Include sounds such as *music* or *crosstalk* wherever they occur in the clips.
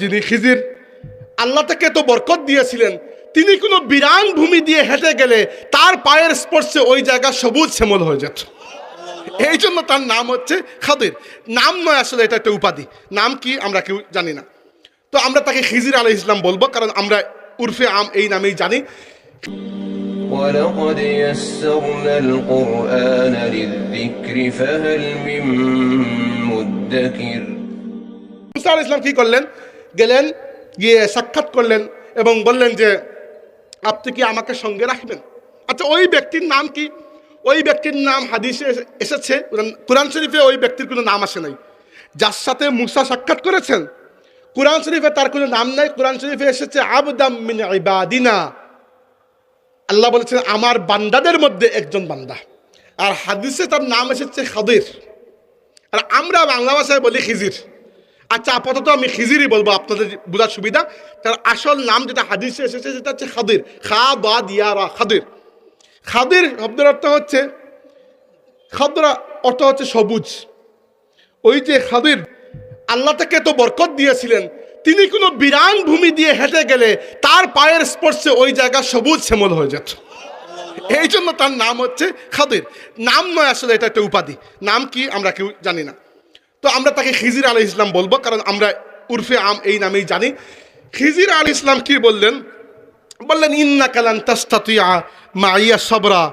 যিনি খিজির আল্লাহ থেকে তো বরকত দিয়েছিলেন তিনি কোনো বিরান ভূমি দিয়ে হেঁটে গেলে তার পায়ের স্পর্শে ওই জায়গা সবুজ শ্যামল হয়ে যেত এই জন্য তার নাম হচ্ছে খাদির নাম নয় আসলে এটা একটা উপাধি নাম কি আমরা কেউ জানি না তো আমরা তাকে খিজির আলহ ইসলাম বলবো কারণ আমরা উর্ফে আম এই নামেই জানি ولقد يسرنا القرآن للذكر فهل من مدكر মুসা আল ইসলাম কি করলেন গেলেন, গিয়ে সাক্ষাৎ করলেন এবং বললেন যে, আপনি কি আমাকে সঙ্গে রাখবেন? আচ্ছা ওই ব্যক্তির নাম কি? ওই ব্যক্তির নাম হাদিসে এসে- এসেছে, কোরআন শরীফে ওই ব্যক্তির কোনো নাম আসে নাই। যার সাথে মুসা সাক্ষাৎ করেছেন, কোরআন শরীফে তার কোনো নাম নাই। কোরআন শরীফে এসেছে, আবদাম মিন ইবাদিনা। আল্লাহ বলেছেন, আমার বান্দাদের মধ্যে একজন বান্দা। আর হাদিসে তার নাম এসেছে খাদির। আর আমরা বাংলা ভাষায় বলি খিজির। আচ্ছা আপাতত আমি খিজিরই বলব, আপনাদের বোঝার সুবিধা। তার আসল নাম যেটা হাদিসে এসেছে, সেটা হচ্ছে খাদির। খা বা দিয়ারা খাদির। খাদির শব্দের অর্থ হচ্ছে, খাদরা অর্থ হচ্ছে সবুজ। ওই যে খাদির, আল্লাহ থেকে তো বরকত দিয়েছিলেন, তিনি কোনো বিরান ভূমি দিয়ে হেঁটে গেলে তার পায়ের স্পর্শে ওই জায়গা সবুজ শ্যামল হয়ে যেত। এই জন্য তার নাম হচ্ছে খাদির। নাম নয় আসলে, এটা একটা উপাধি। নাম কি আমরা কেউ জানি না। তো আমরা তাকে খিজির আলী ইসলাম বলব, কারণ আমরা উর্ফে আম এই নামেই জানি। খিজির আলী ইসলাম কি বললেন? বললেন ইন্না কালান তাস্তাতুয়া মাইয়া সবরা।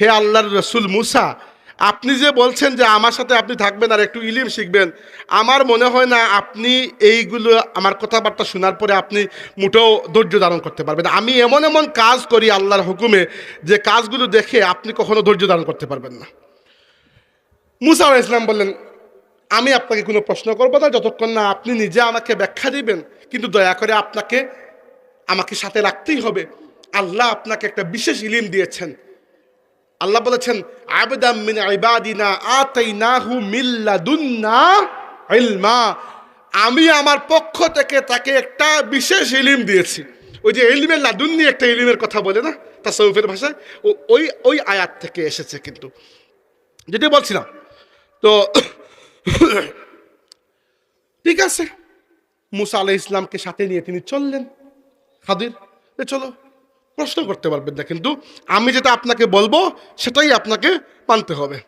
হে আল্লাহর রসুল মুসা, আপনি যে বলছেন যে আমার সাথে আপনি থাকবেন আর একটু ইলিম শিখবেন, আমার মনে হয় না আপনি এইগুলো, আমার কথাবার্তা শোনার পরে আপনি মোটেও ধৈর্য ধারণ করতে পারবেন আমি এমন এমন কাজ করি আল্লাহর হুকুমে, যে কাজগুলো দেখে আপনি কখনো ধৈর্য ধারণ করতে পারবেন না। মুসা ইসলাম বললেন আমি আপনাকে কোনো প্রশ্ন করব না, যতক্ষণ না আপনি নিজে আমাকে ব্যাখ্যা দিবেন, কিন্তু দয়া করে আপনাকে, আমাকে সাথে রাখতেই হবে। আল্লাহ আপনাকে একটা বিশেষ ইলিম দিয়েছেন। আল্লাহ বলেছেন, আবেদাম আমি আমার পক্ষ থেকে তাকে একটা বিশেষ ইলিম দিয়েছি। ওই যে ইলিমের লাদুন নিয়ে একটা ইলিমের কথা বলে না তা সৌফের ভাষায়? ও ওই ওই আয়াত থেকে এসেছে কিন্তু। যেটি বলছিলাম, তো *coughs* ঠিক আছে। মুসা আলাহ ইসলামকে সাথে নিয়ে তিনি চললেন। খাদির চলো, প্রশ্ন করতে পারবেন না, কিন্তু আমি যেটা আপনাকে বলব, সেটাই আপনাকে মানতে হবে।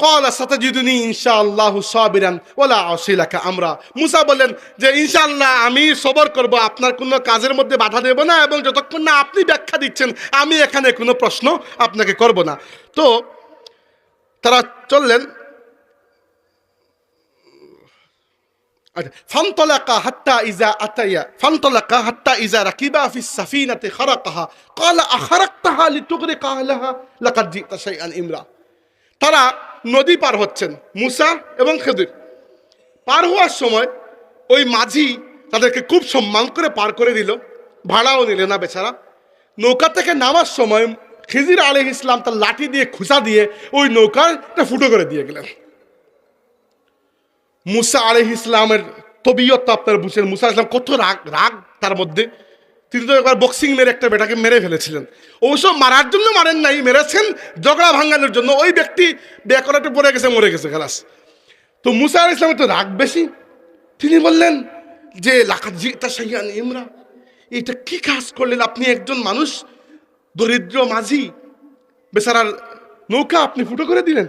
কলা সাতাজিদুনি ইনশাআল্লাহ সাবিরান ওলা অশিলাকা আমরা। মুসা বললেন যে, ইনশাআল্লাহ আমি সবর করব, আপনার কোনো কাজের মধ্যে বাধা দেব না এবং যতক্ষণ না আপনি ব্যাখ্যা দিচ্ছেন, আমি এখানে কোনো প্রশ্ন আপনাকে করব না। তো তারা চললেন আচ্ছা فانطلقا حتى إذا أتيا فانطلقا حتى إذا ركبا في السفينة خرقها قال أخرقتها لتغرق أهلها لقد جئت شيئا إمرا তারা নদী পার হচ্ছেন মুসা এবং খেদির পার হওয়ার সময় ওই মাঝি তাদেরকে খুব সম্মান করে পার করে দিল ভাড়াও নিলে না বেচারা নৌকা থেকে নামার সময় খিজির আলী ইসলাম তার লাঠি দিয়ে খুসা দিয়ে ওই নৌকার একটা ফুটো করে দিয়ে গেলেন মুসা আলহ ইসলামের তবিয়ত তো আপনার বুঝছেন। মুসা ইসলাম কত রাগ রাগ তার মধ্যে। তিনি তো একবার বক্সিং মেরে একটা বেটাকে মেরে ফেলেছিলেন। অবশ্য মারার জন্য মারেন নাই, মেরেছেন ঝগড়া ভাঙানোর জন্য। ওই ব্যক্তি বেকরাটে পড়ে গেছে, মরে গেছে, খালাস। তো মুসা আল ইসলামের তো রাগ বেশি। তিনি বললেন যে লাকাত জিতা সাইয়ান ইমরা এটা কি কাজ করলেন? আপনি একজন মানুষ, দরিদ্র, মাঝি, বেচারার নৌকা আপনি ফুটো করে দিলেন।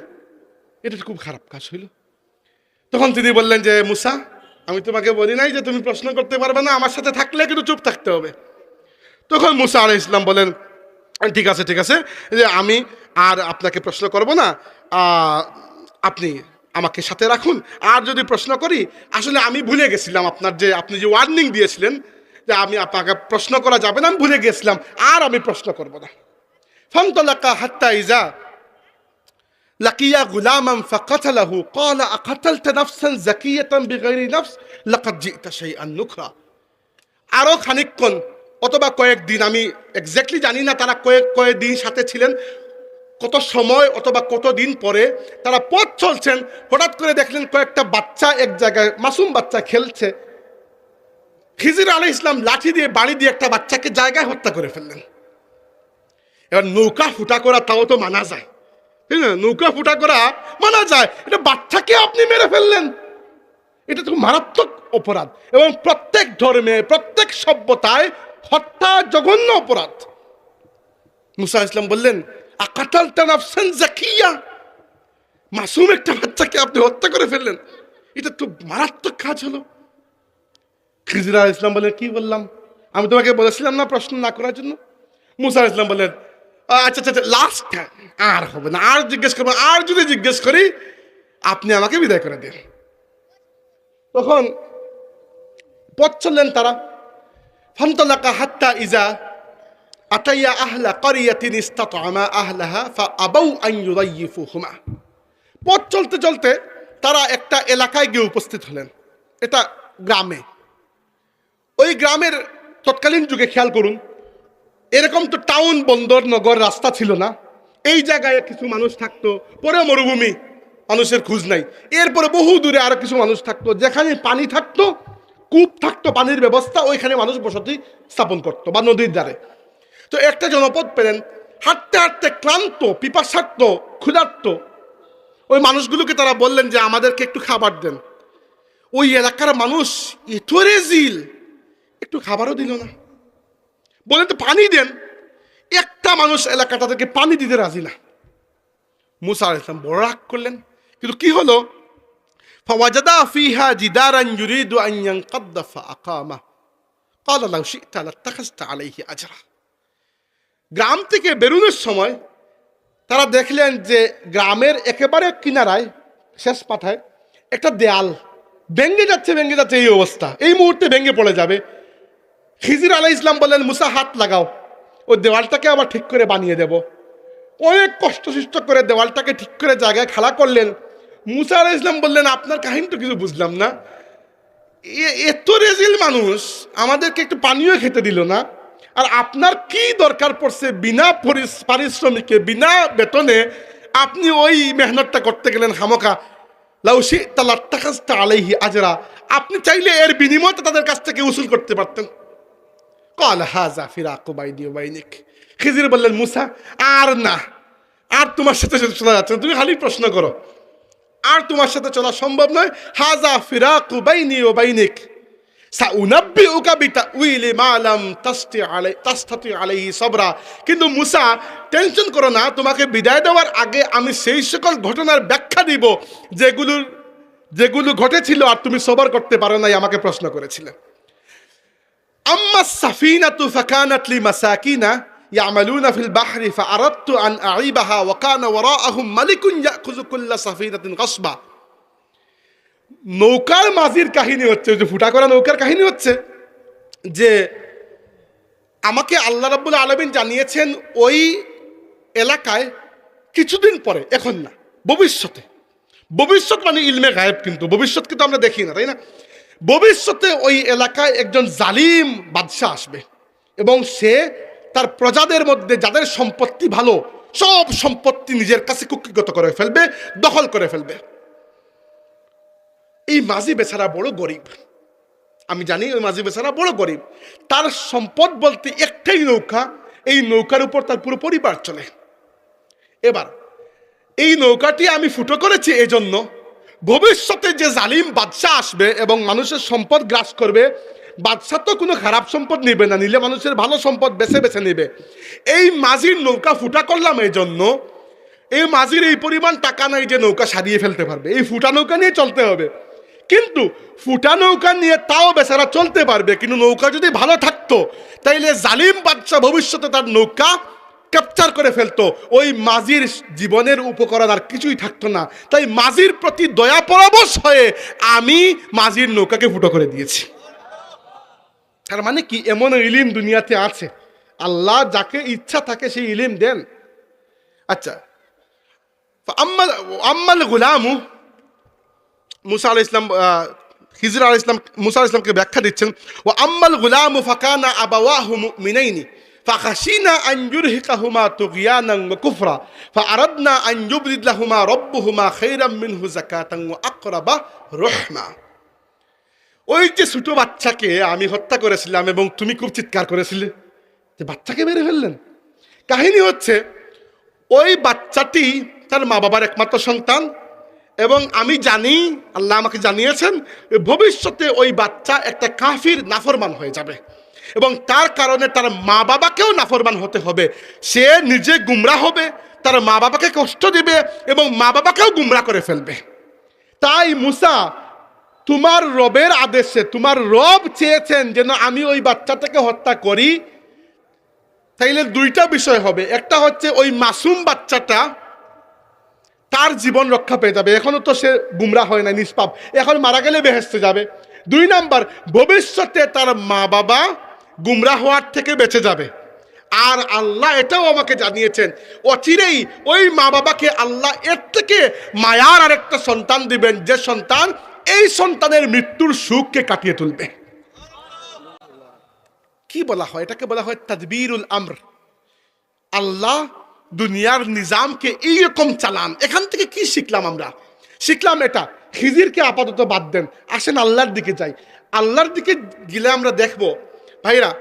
এটা খুব খারাপ কাজ হইল। তখন তিনি বললেন যে, মুসা, আমি তোমাকে বলি নাই যে তুমি প্রশ্ন করতে পারবে না, আমার সাথে থাকলে কিন্তু চুপ থাকতে হবে। তখন মুসা আলাই ইসলাম বলেন, ঠিক আছে ঠিক আছে, যে আমি আর আপনাকে প্রশ্ন করব না আপনি আমাকে সাথে রাখুন। আর যদি প্রশ্ন করি, আসলে আমি ভুলে গেছিলাম আপনার যে, আপনি যে ওয়ার্নিং দিয়েছিলেন, যে আমি আপনাকে প্রশ্ন করা যাবে না, আমি ভুলে গেছিলাম, আর আমি প্রশ্ন করব না। ফন্তলাকা হাত্তা ইজা লাকিয়া গুলামাম ফাকাতালাহু ক্বালা আকাতালতা নাফসান যাকিয়াতান বিগাইরি নাফস লাকাদ আরও খানিকক্ষণ, অথবা কয়েকদিন, আমি এক্স্যাক্টলি জানি না তারা কয়েক, কয়েকদিন সাথে ছিলেন, কত সময় অথবা কত দিন পরে তারা পথ চলছেন, হঠাৎ করে দেখলেন কয়েকটা বাচ্চা এক জায়গায়, মাসুম বাচ্চা খেলছে। খিজির আলী ইসলাম লাঠি দিয়ে, বাড়ি দিয়ে একটা বাচ্চাকে জায়গায় হত্যা করে ফেললেন। এবার নৌকা ফুটা করা, তাও তো মানা যায়। নৌকা ফুটা করা মানা যায়। এটা বাচ্চাকে আপনি মেরে ফেললেন। এটা তো মারাত্মক অপরাধ এবং প্রত্যেক ধর্মে, প্রত্যেক সভ্যতায় হত্যা জঘন্য অপরাধ। মুসা ইসলাম বললেন, আকাতাল তানাফসান জাকিয়া। মাসুম একটা বাচ্চাকে আপনি হত্যা করে ফেললেন। এটা তো মারাত্মক কাজ হলো। খিজরা ইসলাম বললেন, কি বললাম? আমি তোমাকে বলেছিলাম না প্রশ্ন না করার জন্য? মুসা ইসলাম বললেন আচ্ছা আচ্ছা লাস্ট টাইম আর হবে না। আর জিজ্ঞেস করব, আর যদি জিজ্ঞেস করি, আপনি আমাকে বিদায় করে দিন। তখন পথ চললেন তারা। ফান্তলাকা হাত্তা ইজা আতাইয়া আহলা করিয়াতিন ইস্তাতআমা আহলাহা ফাআবাউ আন ইউদাইয়িফুহুমা। পথ চলতে চলতে তারা একটা এলাকায় গিয়ে উপস্থিত হলেন। এটা গ্রামে। ওই গ্রামের তৎকালীন যুগে খেয়াল করুন এরকম তো টাউন, বন্দর, নগর রাস্তা ছিল না। এই জায়গায় কিছু মানুষ থাকতো পরে মরুভূমি, মানুষের খোঁজ নাই। এরপরে বহু দূরে আরও কিছু মানুষ থাকতো, যেখানে পানি থাকতো, কূপ থাকতো, পানির ব্যবস্থা, ওইখানে মানুষ বসতি স্থাপন করতো বা নদীর দ্বারে তো একটা জনপদ পেলেন, হাঁটতে হাঁটতে ক্লান্ত, পিপাসার্থ, ক্ষুধার্ত। ওই মানুষগুলোকে তারা বললেন যে, আমাদেরকে একটু খাবার দেন। ওই এলাকার মানুষ এত রেজিল একটু খাবারও দিল না। বলেন তো পানি দেন একটা মানুষ এলাকা তাদেরকে পানি দিতে রাজি না মুসা আলাইহিস সালাম বড় রাগ করলেন কিন্তু কি হলো فوجدا فيها جدارا يريد أن ينقض فأقامه قال لو شئت لاتخذت عليه أجرا গ্রাম থেকে বেরোনোর সময় তারা দেখলেন যে গ্রামের একেবারে কিনারায় শেষ পাঠায় একটা দেয়াল ভেঙ্গে যাচ্ছে ভেঙ্গে যাচ্ছে এই অবস্থা এই মুহূর্তে ভেঙে পড়ে যাবে খিজির আলাই ইসলাম বললেন, মুসা, হাত লাগাও। ওই দেওয়ালটাকে আবার ঠিক করে বানিয়ে দেব। অনেক কষ্ট সৃষ্ট করে দেওয়ালটাকে ঠিক করে জায়গায় খেলা করলেন। মুসা আলাই ইসলাম বললেন, আপনার কাহিনী তো কিছু বুঝলাম না। এত রেজিল মানুষ আমাদেরকে একটু পানীয় খেতে দিল না। আর আপনার কি দরকার পড়ছে বিনা পারিশ্রমিকে, বিনা বেতনে আপনি ওই মেহনতটা করতে গেলেন হামকা লাউসি তালাত্তাকাজটা আলাইহি আজরা। আপনি চাইলে এর বিনিময়টা তাদের কাছ থেকে উসুল করতে পারতেন। কল হাজা ফিরাকু বাইনি ও বাইনিক খিজির বললেন মুসা আর না। আর তোমার সাথে চলা যাচ্ছে না। তুমি খালি প্রশ্ন করো। আর তোমার সাথে চলা সম্ভব নয়। হাজা ফিরাকু বাইনি ও বাইনিক কিন্তু মুসা, টেনশন করো না। তোমাকে বিদায় দেওয়ার আগে আমি সেই সকল ঘটনার ব্যাখ্যা দিব। যেগুলো যেগুলো ঘটেছিল আর তুমি সবার করতে পারো নাই, আমাকে প্রশ্ন করেছিলে। أما السفينة فكانت لمساكين يعملون في البحر فأردت أن أعيبها وكان وراءهم ملك يأخذ كل سفينة غصبا নৌকার মাঝির কাহিনী হচ্ছে ওই যে ফুটা করা নৌকার কাহিনী হচ্ছে যে আমাকে আল্লাহ রাব্বুল আলমিন জানিয়েছেন ওই এলাকায় কিছুদিন পরে এখন না ভবিষ্যতে ভবিষ্যৎ মানে ইলমে গায়েব কিন্তু ভবিষ্যৎ কিন্তু আমরা দেখি না তাই না ভবিষ্যতে ওই এলাকায় একজন জালিম বাদশাহ আসবে। এবং সে তার প্রজাদের মধ্যে যাদের সম্পত্তি ভালো, সব সম্পত্তি নিজের কাছে কুক্ষিগত করে ফেলবে, দখল করে ফেলবে। এই মাঝি বেচারা বড় গরিব। আমি জানি ওই মাঝি বেচারা বড় গরিব। তার সম্পদ বলতে একটাই নৌকা, এই নৌকার উপর তার পুরো পরিবার চলে। এবার, এই নৌকাটি আমি ফুটো করেছি এজন্য ভবিষ্যতে যে জালিম বাদশাহ আসবে এবং মানুষের সম্পদ গ্রাস করবে, বাদশাহ তো কোনো খারাপ সম্পদ নেবে না, নিলে মানুষের ভালো সম্পদ বেছে বেছে নেবে। এই মাঝির নৌকা ফুটা করলাম এই জন্য, এই মাঝির এই পরিমাণ টাকা নাই যে নৌকা সারিয়ে ফেলতে পারবে। এই ফুটা নৌকা নিয়ে চলতে হবে। কিন্তু ফুটা নৌকা নিয়ে তাও বেচারা চলতে পারবে, কিন্তু নৌকা যদি ভালো থাকতো, তাইলে জালিম বাদশাহ ভবিষ্যতে তার নৌকা ক্যাপচার করে ফেলতো। ওই মাঝির জীবনের উপকরণ আর কিছুই থাকতো না। তাই মাঝির প্রতি দয়া পরবশ হয়ে আমি মাঝির নৌকাকে ফুটো করে দিয়েছি। তার মানে কি? এমন ইলিম দুনিয়াতে আছে। আল্লাহ যাকে ইচ্ছা থাকে সেই ইলিম দেন। আচ্ছা। আম্মাল আম্মাল গুলামু, মুসা আল ইসলাম হিজর আল ইসলাম মুসা আল ইসলামকে ব্যাখ্যা দিচ্ছেন। ও আম্মাল গুলামু ফাকানা আবাওয়াহু মুমিনাইনি। فخشينا أن يرهقهما طغيانا وكفرا فأردنا أن يبدل لهما ربهما خيرا منه زكاة وأقرب رحمة ওই যে ছোট বাচ্চাকে আমি হত্যা করেছিলাম এবং তুমি খুব চিৎকার করেছিলে যে বাচ্চাকে মেরে ফেললেন কাহিনী হচ্ছে ওই বাচ্চাটি তার মা বাবার একমাত্র সন্তান এবং আমি জানি আল্লাহ আমাকে জানিয়েছেন ভবিষ্যতে ওই বাচ্চা একটা কাফির নাফরমান হয়ে যাবে এবং তার কারণে তার মা বাবাকেও নাফরমান হতে হবে। সে নিজে গুমরা হবে, তার মা বাবাকে কষ্ট দিবে এবং মা বাবাকেও গুমরা করে ফেলবে। তাই মুসা, তোমার রবের আদেশে, তোমার রব চেয়েছেন যেন আমি ওই বাচ্চাটাকে হত্যা করি। তাইলে দুইটা বিষয় হবে। একটা হচ্ছে ওই মাসুম বাচ্চাটা তার জীবন রক্ষা পেয়ে যাবে। এখনও তো সে গুমরা হয় না নিষ্পাপ। এখন মারা গেলে বেহেস্তে যাবে। দুই নাম্বার, ভবিষ্যতে তার মা বাবা গুমরা হওয়ার থেকে বেঁচে যাবে। আর আল্লাহ এটাও আমাকে জানিয়েছেন, অচিরেই ওই মা বাবাকে আল্লাহ এর থেকে মায়ার আরেকটা সন্তান দিবেন, যে সন্তান এই সন্তানের মৃত্যুর সুখকে কাটিয়ে তুলবে। কি বলা হয়? এটাকে বলা হয় তদবিরুল আমর। আল্লাহ দুনিয়ার নিজামকে এইরকম চালান। এখান থেকে কি শিখলাম আমরা? শিখলাম এটা, খিজিরকে আপাতত বাদ দেন, আসেন আল্লাহর দিকে যাই। আল্লাহর দিকে গেলে আমরা দেখব ভাইরা,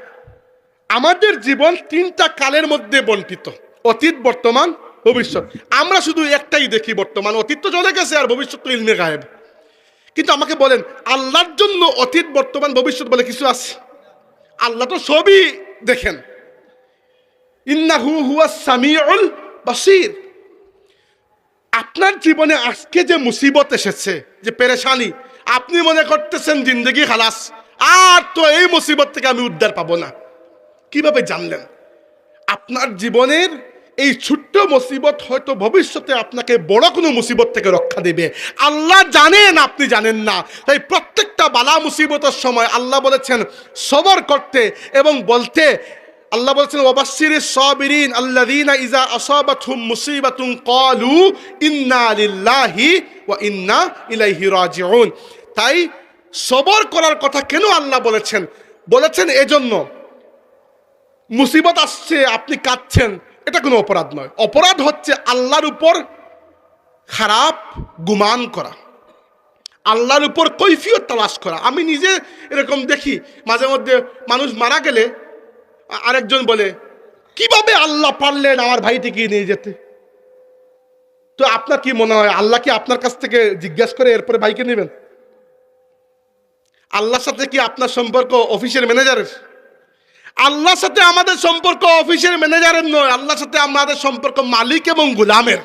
আমাদের জীবন তিনটা কালের মধ্যে বন্টিত, অতীত, বর্তমান, ভবিষ্যৎ। আমরা শুধু একটাই দেখি বর্তমান, অতীত তো চলে গেছে আর ভবিষ্যৎ তো ইলমে গায়েব। কিন্তু আমাকে বলেন, আল্লাহর জন্য অতীত, বর্তমান, ভবিষ্যৎ বলে কিছু আছে? আল্লাহ তো সবই দেখেন। ইন্নাহু হুয়া সামিউল বাসির। আপনার জীবনে আজকে যে মুসিবত এসেছে, যে পেরেশানি, আপনি মনে করতেছেন, জিন্দগি খালাস। আর তো এই মুসিবত থেকে আমি উদ্ধার পাবো না। কীভাবে জানলেন? আপনার জীবনের এই ছোট্ট মুসিবত হয়তো ভবিষ্যতে আপনাকে বড় কোনো মুসিবত থেকে রক্ষা দেবে। আল্লাহ জানেন, আপনি জানেন না। তাই প্রত্যেকটা বালা মুসিবতের সময় আল্লাহ বলেছেন, সবর করতে এবং বলতে, আল্লাহ বলেছেন ওবাসির সাবিরিন আল্লাযীনা ইজা আসাবাতহুম মুসিবাতুন ক্বালু ইন্না লিল্লাহি ওয়া ইন্না ইলাইহি রাজিউন। তাই সবর করার কথা কেন আল্লাহ বলেছেন? বলেছেন এজন্য। মুসিবত আসছে, আপনি কাঁদছেন, এটা কোনো অপরাধ নয়। অপরাধ হচ্ছে আল্লাহর উপর খারাপ গুমান করা। আল্লাহর উপর কৈফিয়ত তালাশ করা। আমি নিজে এরকম দেখি, মাঝে মধ্যে মানুষ মারা গেলে আরেকজন বলে, কীভাবে আল্লাহ পারলেন আমার ভাইটিকে নিয়ে যেতে? তো আপনার কি মনে হয়, আল্লাহ কি আপনার কাছ থেকে জিজ্ঞেস করে এরপরে ভাইকে নেবেন? আল্লাহর সাথে কি আপনার সম্পর্ক অফিসের ম্যানেজারের? আল্লাহর সাথে আমাদের সম্পর্ক অফিসের ম্যানেজারের নয়, আল্লাহর সাথে আমাদের সম্পর্ক মালিক এবং গোলামের।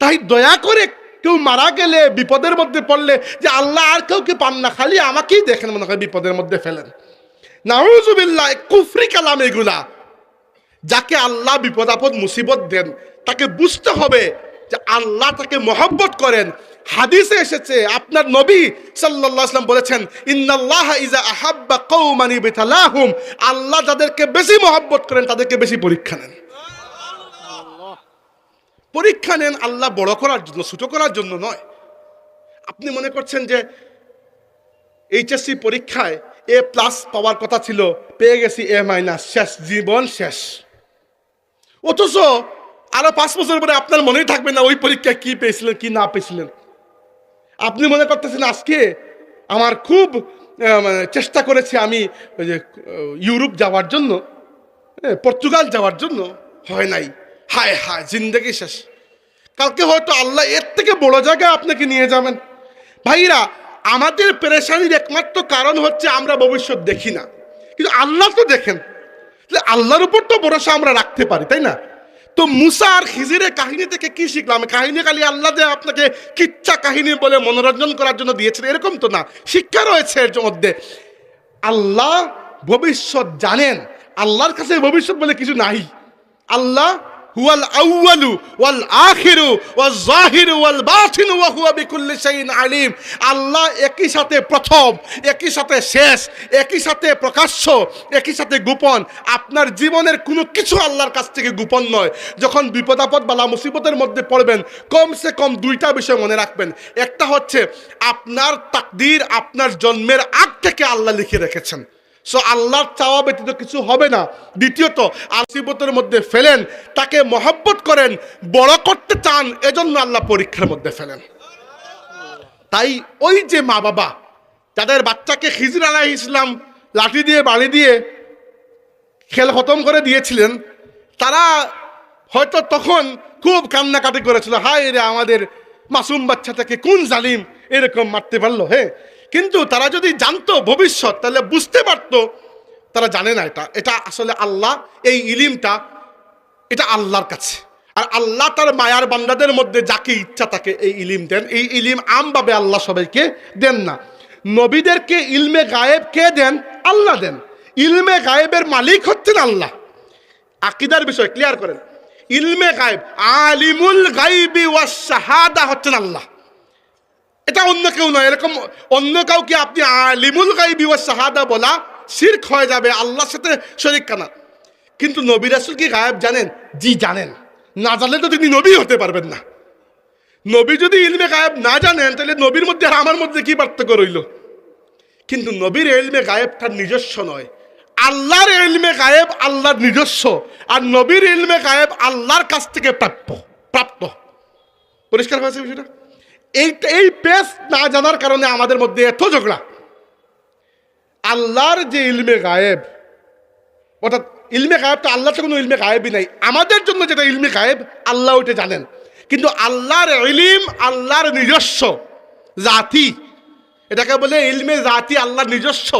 তাই দয়া করে কেউ মারা গেলে, বিপদের মধ্যে পড়লে, যে আল্লাহ আর কেউ কাউকে পান না, খালি আমাকেই দেখেন, মনে হয় বিপদের মধ্যে ফেলেন। নাউজুবিল্লাহ কুফরি কালাম এগুলা, যাকে আল্লাহ বিপদ আপদ মুসিবত দেন, তাকে বুঝতে হবে যে আল্লাহ তাকে মহব্বত করেন। হাদিসে এসেছে, আপনার নবী সাল্লাম বলেছেন, ইন্নাল্লাহ ইজা আহাব্বা আল্লাহ যাদেরকে বেশি মহব্বত করেন, তাদেরকে বেশি পরীক্ষা নেন। পরীক্ষা নেন আল্লাহ বড় করার জন্য, ছোট করার জন্য নয়। আপনি মনে করছেন যে এইচএসসি পরীক্ষায় এ প্লাস পাওয়ার কথা ছিল, পেয়ে গেছি এ মাইনাস, শেষ, জীবন শেষ। অথচ আরও পাঁচ বছর পরে আপনার মনেই থাকবে না ওই পরীক্ষায় কি পেয়েছিলেন, কি না পেয়েছিলেন। আপনি মনে করতেছেন আজকে আমার খুব মানে চেষ্টা করেছি আমি ওই যে ইউরোপ যাওয়ার জন্য পর্তুগাল যাওয়ার জন্য, হয় নাই। হায় হায়, জিন্দগি শেষ। কালকে হয়তো আল্লাহ এর থেকে বড় জায়গায় আপনাকে নিয়ে যাবেন। ভাইরা, আমাদের পেরেশানির একমাত্র কারণ হচ্ছে আমরা ভবিষ্যৎ দেখি না। কিন্তু আল্লাহ তো দেখেন। আল্লাহর উপর তো ভরসা আমরা রাখতে পারি, তাই না? তো মুসা আর খিজিরের কাহিনী থেকে কি শিখলাম? কাহিনী খালি আল্লাহ যে আপনাকে কিচ্ছা কাহিনী বলে মনোরঞ্জন করার জন্য দিয়েছেন, এরকম তো না। শিক্ষা রয়েছে এর মধ্যে। আল্লাহ ভবিষ্যৎ জানেন। আল্লাহর কাছে ভবিষ্যৎ বলে কিছু নাই। আল্লাহ আউয়ালু ওয়াল ওয়াল আলিম। আল্লাহ একই সাথে প্রথম, একই সাথে শেষ, একই সাথে প্রকাশ্য, একই সাথে গোপন। আপনার জীবনের কোনো কিছু আল্লাহর কাছ থেকে গোপন নয়। যখন বিপদাপদ বালা মুসিবতের মধ্যে পড়বেন, কমসে কম দুইটা বিষয় মনে রাখবেন। একটা হচ্ছে, আপনার তাকদির আপনার জন্মের আগ থেকে আল্লাহ লিখে রেখেছেন। সো আল্লাহর চাওয়া ব্যতীত কিছু হবে না। দ্বিতীয়ত, আসিবতের মধ্যে ফেলেন, তাকে মহব্বত করেন, বড় করতে চান, এজন্য আল্লাহ পরীক্ষার মধ্যে ফেলেন। তাই ওই যে মা বাবা, যাদের বাচ্চাকে খিজির আলাহ ইসলাম লাঠি দিয়ে বাড়ি দিয়ে খেল খতম করে দিয়েছিলেন, তারা হয়তো তখন খুব কান্নাকাটি করেছিল, হায় রে আমাদের মাসুম বাচ্চাটাকে কোন জালিম এরকম মারতে পারল হ্যাঁ কিন্তু তারা যদি জানতো ভবিষ্যৎ, তাহলে বুঝতে পারতো, তারা জানে না এটা। এটা আসলে আল্লাহ, এই ইলিমটা, এটা আল্লাহর কাছে। আর আল্লাহ তার মায়ার বান্দাদের মধ্যে যাকে ইচ্ছা তাকে এই ইলিম দেন। এই ইলিম আমভাবে আল্লাহ সবাইকে দেন না। নবীদেরকে ইলমে গায়েব কে দেন? আল্লাহ দেন। ইলমে গায়েবের মালিক হচ্ছেন আল্লাহ। আকিদার বিষয় ক্লিয়ার করেন। ইলমে গায়েব, আলিমুল গাইবি ওয়া শাহাদা হচ্ছেন আল্লাহ। এটা অন্য কেউ নয়, এরকম অন্য কাউকে আপনি আলিমুল গাইবি ওয়া শাহাদা বলা শিরক হয়ে যাবে, আল্লাহর সাথে শরিক কানা। কিন্তু নবী রাসুল কি গায়েব জানেন? জি জানেন। না জানলে তো তিনি নবী হতে পারবেন না। নবী যদি ইলমে গায়েব না জানেন, তাহলে নবীর মধ্যে আর আমার মধ্যে কি পার্থক্য রইল? কিন্তু নবীর এলমে গায়েব তার নিজস্ব নয়। আল্লাহর এলমে গায়েব আল্লাহর নিজস্ব, আর নবীর এলমে গায়েব আল্লাহর কাছ থেকে প্রাপ্য প্রাপ্ত পরিষ্কার হয়েছে বিষয়টা? এই এই পেস না জানার কারণে আমাদের মধ্যে এত ঝগড়া। আল্লাহর যে ইলমে গায়েব, অর্থাৎ ইলমে গায়েব তো আল্লাহ তো কোনো ইলমে গায়েবই নাই। আমাদের জন্য যেটা ইলমে গায়েব, আল্লাহ ওইটা জানেন। কিন্তু আল্লাহর ইলিম, আল্লাহর নিজস্ব জাতি, এটাকে বলে ইলমে জাতি, আল্লাহর নিজস্ব।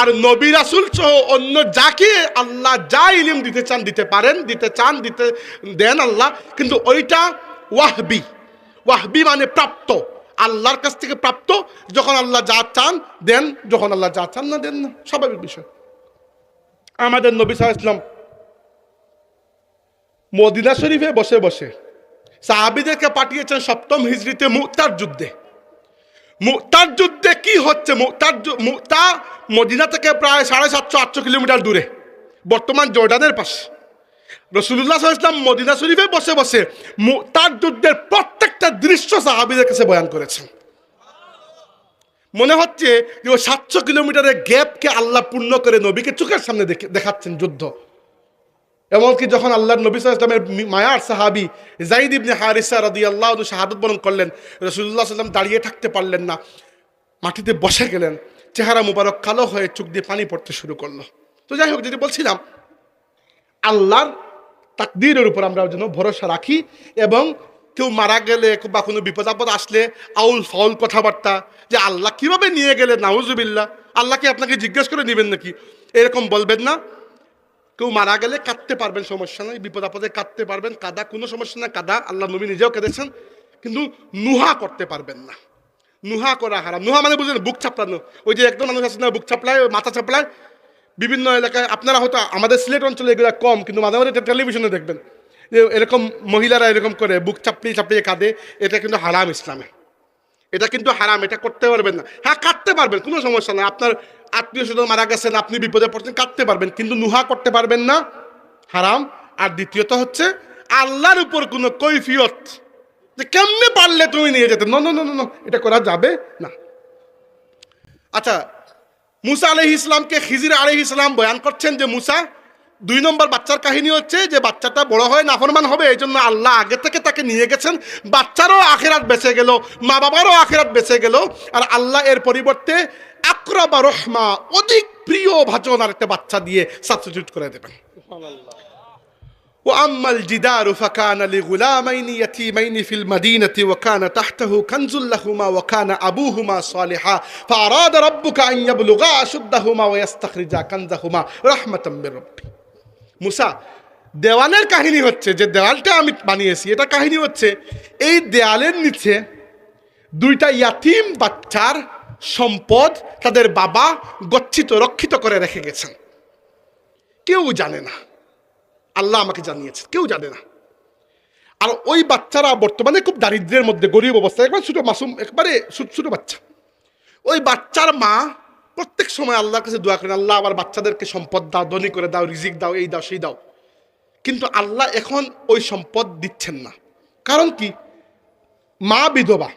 আর নবী রাসুল সহ অন্য যাকে আল্লাহ যা ইলিম দিতে চান, দিতে পারেন, দিতে চান, দিতে দেন আল্লাহ, কিন্তু ওইটা ওয়াহবি। ওয়াহবি মানে প্রাপ্ত। আল্লাহর কাছ থেকে প্রাপ্ত, যখন আল্লাহ যা চান, দেন। যখন আল্লাহ যা চান না, দেন না। স্বাভাবিক বিষয়। আমাদের নবী সাহা ইসলাম মদিনা শরীফে বসে বসে সাহাবিদেরকে পাঠিয়েছেন সপ্তম হিজড়িতে মুক্তার যুদ্ধে। মুক্তার যুদ্ধে কি হচ্ছে? মুক্তার মুক্তা মদিনা থেকে প্রায় সাড়ে সাতশো, আটশো কিলোমিটার দূরে। বর্তমান জর্ডানের পাশে। রসুল্লাহ ইসলাম মদিনা শরীফে বসে বসে মুক্তার যুদ্ধের প্রত্যেকটা দৃশ্য সাহাবিদের কাছে বয়ান করেছেন মনে হচ্ছে যে ওই সাতশো কিলোমিটারের গ্যাপকে আল্লাহ পূর্ণ করে নবীকে চোখের সামনে দেখাচ্ছেন যুদ্ধ। এমনকি যখন আল্লাহ নবী ইসলামের মায়ার সাহাবি জাইদ ইবনে হারিসা রাদি আল্লাহ শাহাদত বরণ করলেন রসুল্লাহ সাল্লাম দাঁড়িয়ে থাকতে পারলেন না। মাটিতে বসে গেলেন, চেহারা মুবারক কালো হয়ে চোখ দিয়ে পানি পড়তে শুরু করল। তো যাই হোক, যেটি বলছিলাম, আল্লাহর তাকদীরের উপর আমরা যেন ভরসা রাখি এবং কেউ মারা গেলে বা কোনো বিপদ আপদ আসলে আউল ফাউল কথাবার্তা যে আল্লাহ কীভাবে নিয়ে গেলে, নাউজুবিল্লাহ আল্লাহকে আপনাকে জিজ্ঞেস করে নেবেন নাকি? এরকম বলবেন না। কেউ মারা গেলে কাঁদতে পারবেন, সমস্যা নাই বিপদ আপদে কাঁদতে পারবেন, কাদা কোনো সমস্যা না কাদা আল্লাহ নবী নিজেও কেঁদেছেন, কিন্তু নুহা করতে পারবেন না। নুহা করা হারাম। নুহা মানে বুঝলেন, বুক চাপড়ানো ওই যে একদম মানুষ আছে না, বুক চাপলায় মাথা চাপলায় বিভিন্ন এলাকায় আপনারা হয়তো আমাদের সিলেট অঞ্চলে এগুলো কম কিন্তু মাঝে মাঝে টেলিভিশনে দেখবেন। যে এরকম মহিলারা এরকম করে বুক চাপড়িয়ে চাপড়িয়ে কাঁদে এটা কিন্তু হারাম ইসলামে। এটা কিন্তু হারাম এটা করতে পারবেন না। হ্যাঁ কাটতে পারবেন কোনো সমস্যা নাই। আপনার আত্মীয় স্বজন মারা গেছেন আপনি বিপদে পড়ছেন কাটতে পারবেন কিন্তু নুহা করতে পারবেন না হারাম। আর দ্বিতীয়ত হচ্ছে আল্লাহর উপর কোনো কৈফিয়ত যে কেমনে পারলে তুমি নিয়ে যেতে? ন ন ন, ন, ন, এটা করা যাবে না। আচ্ছা মুসা আলহ ইসলামকে খিজির আলহ ইসলাম বয়ান করছেন যে, মুসা, দুই নম্বর বাচ্চার কাহিনী হচ্ছে যে, বাচ্চাটা বড় হয়ে, নাফরমান হবে এই জন্য আল্লাহ আগে থেকে তাকে নিয়ে গেছেন। বাচ্চারও আখেরাত বেঁচে গেল মা বাবারও আখেরাত বেঁচে গেল, আর আল্লাহ এর পরিবর্তে আক্রবা রহমা অধিক প্রিয় ভাজন আর একটা বাচ্চা দিয়ে সাবস্টিটিউট করে দেবেন। وأما الجدار فكان لغلامين يتيمين في المدينة وكان تحته كنز لهما وكان أبوهما صالحا فأراد ربك أن يبلغا أشدهما ويستخرجا كنزهما رحمة من ربي মুসা দেওয়ালের কাহিনী হচ্ছে যে দেওয়ালটা আমি বানিয়েছি এটা কাহিনী হচ্ছে এই দেয়ালের নিচে দুইটা ইয়াতিম বাচ্চার সম্পদ তাদের বাবা গচ্ছিত রক্ষিত করে রেখে গেছেন কেউ জানে না আল্লাহ আমাকে জানিয়েছে। কেউ জানে না। আর ওই বাচ্চারা বর্তমানে খুব দারিদ্র্যের মধ্যে, গরিব অবস্থা একবার ছোটো মাসুম, একবারে ছোট, ছোটো বাচ্চা। ওই বাচ্চার মা প্রত্যেক সময় আল্লাহর কাছে দোয়া করেন, আল্লাহ, আমার বাচ্চাদেরকে সম্পদ দাও, ধনী করে দাও, রিজিক দাও, এই দাও, সেই দাও। কিন্তু আল্লাহ এখন ওই সম্পদ দিচ্ছেন না। কারণ কি? মা বিধবা।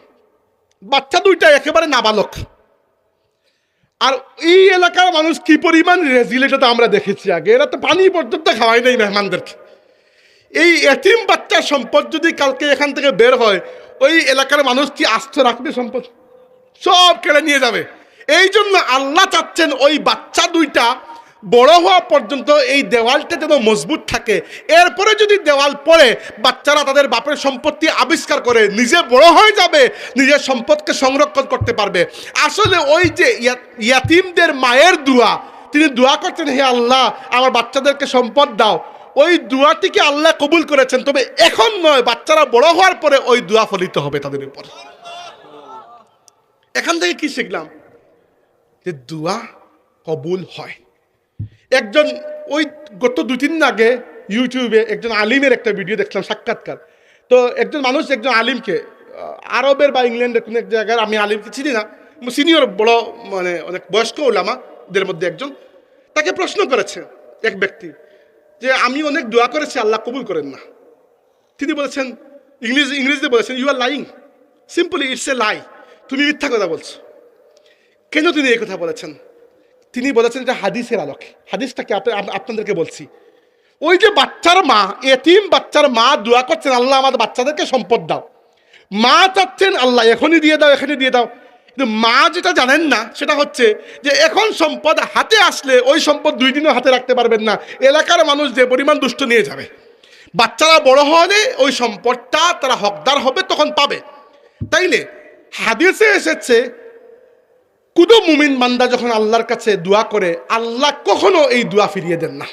বাচ্চা দুইটা একেবারে নাবালক। আর এই এলাকার মানুষ কি পরিমাণ রেজিলেটা তো আমরা দেখেছি আগে? এরা তো পানি পর্যন্ত খাওয়াই নাই মেহমানদেরকে। এই এতিম বাচ্চার সম্পদ যদি কালকে এখান থেকে বের হয়, ওই এলাকার মানুষ কি আস্ত রাখবে সম্পদ? সব কেড়ে নিয়ে যাবে। এই জন্য আল্লাহ চাচ্ছেন ওই বাচ্চা দুইটা বড় হওয়া পর্যন্ত এই দেওয়ালটা যেন মজবুত থাকে। এরপরে যদি দেওয়াল পড়ে, বাচ্চারা তাদের বাপের সম্পত্তি আবিষ্কার করে, নিজে বড় হয়ে যাবে, নিজের সম্পদকে সংরক্ষণ করতে পারবে। আসলে ওই যে ইয়া- ইয়াতিমদের মায়ের দোয়া, তিনি দোয়া করছেন, হে আল্লাহ, আমার বাচ্চাদেরকে সম্পদ দাও। ওই দোয়াটিকে আল্লাহ কবুল করেছেন, তবে এখন নয়, বাচ্চারা বড় হওয়ার পরে ওই দোয়া ফলিত হবে তাদের উপর। এখান থেকে কি শিখলাম? যে দোয়া কবুল হয়। একজন ওই গত দুই তিন দিন আগে ইউটিউবে একজন আলিমের একটা ভিডিও দেখলাম সাক্ষাৎকার। তো একজন মানুষ, একজন আলিমকে আরবের বা ইংল্যান্ডের কোনো এক জায়গায় আমি আলিমকে চিনি না সিনিয়র বড় মানে অনেক বয়স্ক ওলামাদের মধ্যে একজন, তাকে প্রশ্ন করেছে এক ব্যক্তি যে, আমি অনেক দোয়া করেছি, আল্লাহ কবুল করেন না। তিনি বলেছেন, ইংলিশ, ইংরেজিতে বলেছেন you are lying simply it's a lie তুমি মিথ্যা কথা বলছো। কেন তিনি এই কথা বলেছেন? তিনি বলেছেন যে হাদিসের আলোকে। হাদিসটাকে আপনাদেরকে বলছি। ওই যে বাচ্চার মা, এতিম বাচ্চার মা দোয়া করছেন, আল্লাহ আমাদের বাচ্চাদেরকে সম্পদ দাও। মা চাচ্ছেন, আল্লাহ এখনই দিয়ে দাও, এখনই দিয়ে দাও। কিন্তু মা যেটা জানেন না, সেটা হচ্ছে যে এখন সম্পদ হাতে আসলে ওই সম্পদ দুই দিনও হাতে রাখতে পারবেন না। এলাকার মানুষ যে পরিমাণ দুষ্ট নিয়ে যাবে। বাচ্চারা বড় হলে ওই সম্পদটা তারা হকদার হবে, তখন পাবে। তাইলে হাদিসে এসেছে কুদো মুমিন বান্দা যখন আল্লাহর কাছে দোয়া করে, আল্লাহ কখনো এই দোয়া ফিরিয়ে দেন না।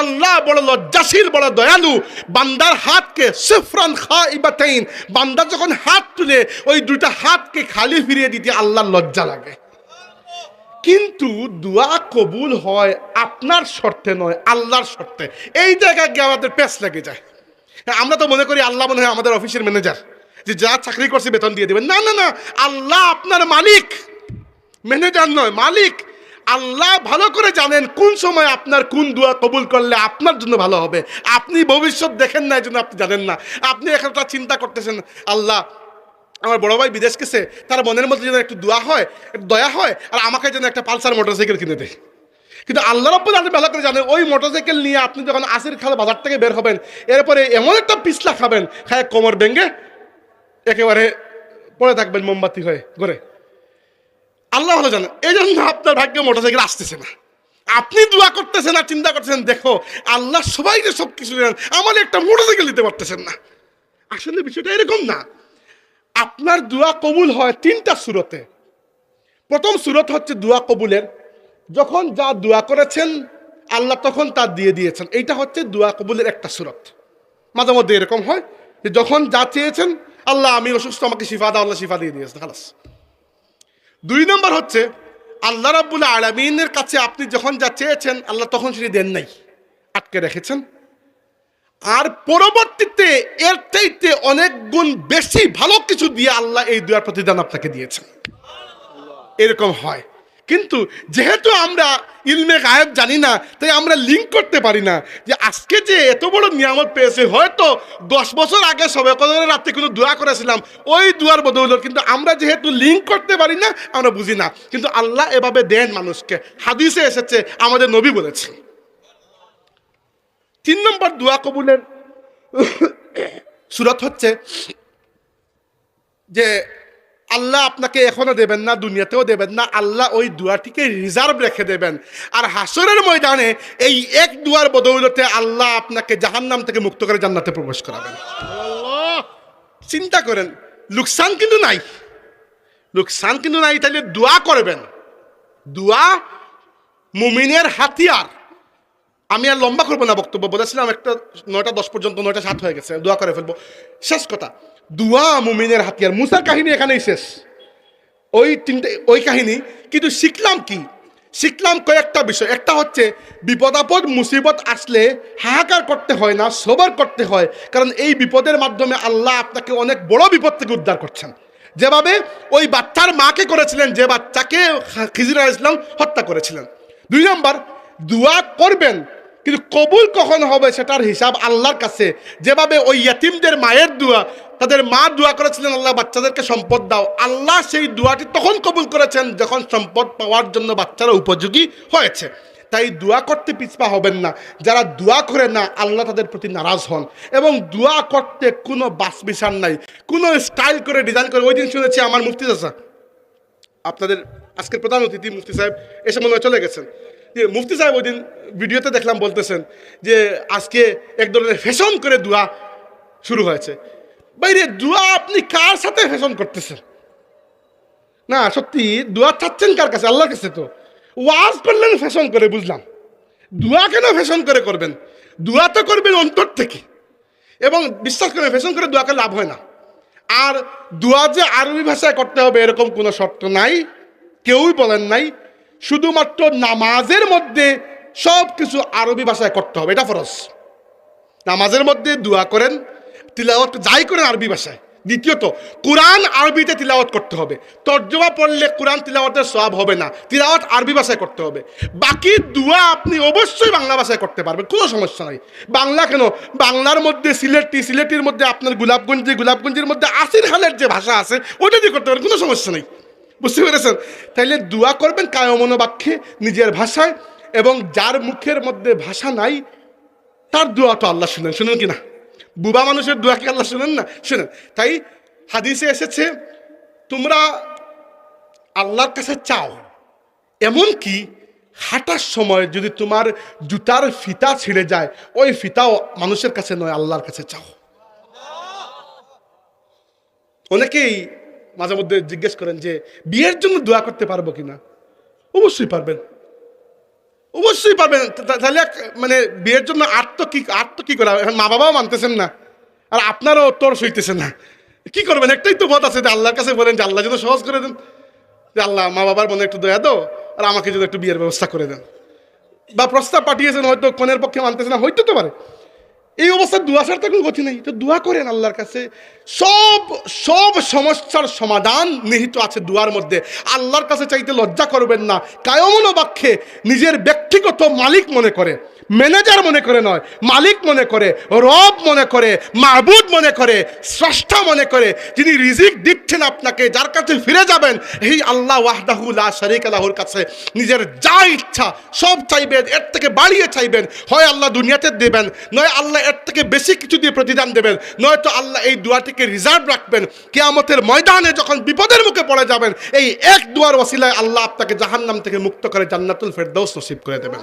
আল্লাহ দয়ালু। বান্দার হাতকে বান্দা যখন হাত তুলে, ওই হাতকে খালি দিতে লজ্জা লাগে। কিন্তু দোয়া কবুল হয় আপনার শর্তে নয়, আল্লাহর শর্তে। এই জায়গায় গিয়ে আমাদের পেস লেগে যায়। আমরা তো মনে করি আল্লাহ মনে হয় আমাদের অফিসের ম্যানেজার। যে যা চাকরি করছে বেতন দিয়ে দেবেন। না না না, আল্লাহ আপনার মালিক। ম্যানেজার নয়, মালিক। আল্লাহ ভালো করে জানেন কোন সময় আপনার কোন দোয়া কবুল করলে আপনার জন্য ভালো হবে। আপনি ভবিষ্যৎ দেখেন না এই জন্য আপনি জানেন না। আপনি একটা চিন্তা করতেছেন, আল্লাহ, আমার বড় ভাই বিদেশ গেছে, তার মনের মধ্যে যেন একটু দোয়া হয়, একটু দয়া হয়, আর আমাকে যেন একটা পালসার মোটরসাইকেল কিনে দেয়। কিন্তু আল্লাহ রব্বুল আলম ভালো করে জানেন, ওই মোটরসাইকেল নিয়ে আপনি যখন আসির খাল বাজার থেকে বের হবেন, এরপরে এমন একটা পিছলা খাবেন, খায় কোমর ভেঙে একেবারে পড়ে থাকবেন মোমবাতি হয়ে, ঘরে। আল্লাহ ভালো জানেন, এই জন্য আপনার ভাগ্যে মোটরসাইকেল আসতেছে না। আপনি দোয়া করতেছেন আর চিন্তা করতেছেন, দেখো, আল্লাহ সবাইকে সব কিছু দেন আমার একটা মোটরসাইকেল দিতে পারতেছেন না। আসলে বিষয়টা এরকম না। আপনার দোয়া কবুল হয় তিনটা সুরতে। প্রথম সুরত হচ্ছে দোয়া কবুলের। যখন যা দোয়া করেছেন, আল্লাহ তখন তা দিয়ে দিয়েছেন। এইটা হচ্ছে দোয়া কবুলের একটা সুরত। মাঝে মধ্যে এরকম হয় যে যখন যা চেয়েছেন আল্লাহ আমি অসুস্থ, আমাকে শিফা দাও, আল্লাহ শিফা দিয়ে দিয়েছেন খালাস। দুই নম্বর হচ্ছে, আল্লাহ রাবুল আলমিনের কাছে আপনি যখন যা চেয়েছেন, আল্লাহ তখন সেটি দেন নাই, আটকে রেখেছেন। আর পরবর্তীতে এর চাইতে অনেক গুণ বেশি ভালো কিছু দিয়ে আল্লাহ এই দুয়ার প্রতিদান আপনাকে দিয়েছেন। এরকম হয়। কিন্তু যেহেতু আমরা ইলমে গায়েব জানি না, তাই আমরা লিঙ্ক করতে পারি না যে আজকে যে এত বড় নিয়ামত পেয়েছে, হয়তো দশ বছর আগে সবে কদরের রাত্রে কোনো দোয়া করেছিলাম, ওই দুয়ার বদৌলত কিন্তু আমরা যেহেতু লিঙ্ক করতে পারি না, আমরা বুঝি না। কিন্তু আল্লাহ এভাবে দেন মানুষকে। হাদিসে এসেছে, আমাদের নবী বলেছে। তিন নম্বর দোয়া কবুলের *coughs* সুরত হচ্ছে যে আল্লাহ আপনাকে এখনও দেবেন না দুনিয়াতেও দেবেন না আল্লাহ ওই দুয়াটিকে রিজার্ভ রেখে দেবেন। আর হাসরের ময়দানে এই এক দুয়ার বদৌলতে আল্লাহ আপনাকে জাহান্নাম থেকে মুক্ত করে জান্নাতে প্রবেশ করাবেন। চিন্তা করেন লোকসান কিন্তু নাই। লোকসান কিন্তু নাই তাহলে দোয়া করবেন। দোয়া মুমিনের হাতিয়ার। আমি আর লম্বা করব না বক্তব্য বলেছিলাম একটা নয়টা দশ পর্যন্ত নয়টা সাত হয়ে গেছে দোয়া করে ফেলব। শেষ কথা দুয়া মুমিনের হাতিয়ার। মুসার কাহিনী এখানেই শেষ। ওই তিনটে, ওই কাহিনী, কিন্তু শিখলাম কি? শিখলাম কয়েকটা বিষয়। একটা হচ্ছে, বিপদ আপদ, মুসিবত আসলে হাহাকার করতে হয় না, সবার করতে হয়। কারণ এই বিপদের মাধ্যমে আল্লাহ আপনাকে অনেক বড় বিপদ থেকে উদ্ধার করছেন। যেভাবে ওই বাচ্চার মাকে করেছিলেন, যে বাচ্চাকে খিজির ইসলাম হত্যা করেছিলেন। দুই নম্বর, দোয়া করবেন। কিন্তু কবুল কখন হবে সেটার হিসাব আল্লাহর কাছে। যেভাবে ওই ইয়াতিমদের মায়ের দোয়া, তাদের মা দোয়া করেছিলেন, আল্লাহ বাচ্চাদেরকে সম্পদ দাও। আল্লাহ সেই দোয়াটি তখন কবুল করেছেন যখন সম্পদ পাওয়ার জন্য বাচ্চারা উপযোগী হয়েছে। তাই দোয়া করতে পিছপা হবেন না। যারা দোয়া করে না, আল্লাহ তাদের প্রতি নারাজ হন। এবং দোয়া করতে কোনো বাস বিছান নাই। কোনো স্টাইল করে, ডিজাইন করে। ওই দিন শুনেছি আমার মুফতি আপনাদের আজকের প্রধান অতিথি মুফতি সাহেব এসে মনে হয় চলে গেছেন। যে মুফতি সাহেব ওই দিন ভিডিওতে দেখলাম বলতেছেন যে আজকে এক ধরনের ফ্যাশন করে দোয়া শুরু হয়েছে। বাইরে দোয়া আপনি কার সাথে ফ্যাশন করতেছেন? না, সত্যি, দোয়া চাচ্ছেন কার কাছে? আল্লাহর কাছে তো। ওয়াজ করলেন ফ্যাশন করে, বুঝলাম। দোয়া কেন ফ্যাশন করে করবেন? দোয়া তো করবেন অন্তর থেকে। এবং বিশ্বাস করে ফ্যাশন করে দোয়াকে লাভ হয় না। আর দোয়া যে আরবি ভাষায় করতে হবে এরকম কোনো শর্ত নাই, কেউই বলেন নাই। শুধুমাত্র নামাজের মধ্যে সব কিছু আরবি ভাষায় করতে হবে, এটা ফরজ। নামাজের মধ্যে দোয়া করেন, তিলাওয়াত যাই করেন আরবি ভাষায়। দ্বিতীয়ত, কোরআন আরবিতে তিলাওয়াত করতে হবে। তর্জমা পড়লে কোরআন তিলাওয়াতের সব হবে না, তিলাওয়াত আরবি ভাষায় করতে হবে। বাকি দোয়া আপনি অবশ্যই বাংলা ভাষায় করতে পারবেন, কোনো সমস্যা নাই। বাংলা কেন? বাংলার মধ্যে সিলেটি, সিলেটির মধ্যে আপনার গোলাপগঞ্জি, গোলাপগঞ্জের মধ্যে আসির হালের যে ভাষা আছে, ওইটা দিয়ে করতে পারেন, কোনো সমস্যা নেই। বুঝতে পেরেছেন? তাইলে দোয়া করবেন কায়মনো বাক্যে নিজের ভাষায় এবং যার মুখের মধ্যে ভাষা নাই, তার দোয়া তো আল্লাহ শুনেন। শুনেন কি না? বুবা মানুষের দোয়া কি আল্লাহ শুনেন না? শুনেন। তাই হাদিসে এসেছে, তোমরা আল্লাহর কাছে চাও এমন কি হাঁটার সময় যদি তোমার জুতার ফিতা ছিঁড়ে যায়, ওই ফিতাও মানুষের কাছে নয়, আল্লাহর কাছে চাও। অনেকেই মাঝে মধ্যে জিজ্ঞেস করেন যে, বিয়ের জন্য দোয়া করতে পারব কিনা? অবশ্যই পারবেন। অবশ্যই পারবেন। তাহলে মানে বিয়ের জন্য আত্ম কি আত্ম কি করা এখন মা বাবাও মানতেছেন না। আর আপনারও তোর সইতেছেন না। কি করবেন? একটাই তো পথ আছে যে আল্লাহর কাছে বলেন যে আল্লাহ যেন সহজ করে দেন, যে আল্লাহ মা বাবার মনে একটু দয়া দাও, আর আমাকে যদি একটু বিয়ের ব্যবস্থা করে দেন। বা প্রস্তাব পাঠিয়েছেন হয়তো কনের পক্ষে মানতেছে না, হইতে তো পারে। এই অবস্থায় দোয়া ছাড়া তো কোনো গতি নেই। তো দোয়া করেন আল্লাহর কাছে। সব সব সমস্যার সমাধান নিহিত আছে দোয়ার মধ্যে। আল্লাহর কাছে চাইতে লজ্জা করবেন না। কায়মনো বাক্যে নিজের ব্যক্তিগত মালিক মনে করে ম্যানেজার মনে করে নয়, মালিক মনে করে, রব মনে করে, মাহবুদ মনে করে, স্রষ্টা মনে করে, যিনি রিজিক দিচ্ছেন আপনাকে, যার কাছে ফিরে যাবেন, এই আল্লাহ ওয়াহদাহুল্লাহ শরিক আল্লাহর কাছে। নিজের যা ইচ্ছা সব চাইবেন, এর থেকে বাড়িয়ে চাইবেন। হয় আল্লাহ দুনিয়াতে দেবেন, নয় আল্লাহ এর থেকে বেশি কিছু দিয়ে প্রতিদান দেবেন নয়তো আল্লাহ এই দোয়াটিকে রিজার্ভ রাখবেন। কেয়ামতের ময়দানে যখন বিপদের মুখে পড়ে যাবেন, এই এক দুয়ার ওসিলায় আল্লাহ আপনাকে জাহান্নাম থেকে মুক্ত করে জান্নাতুল ফেরদৌস নসিব করে দেবেন।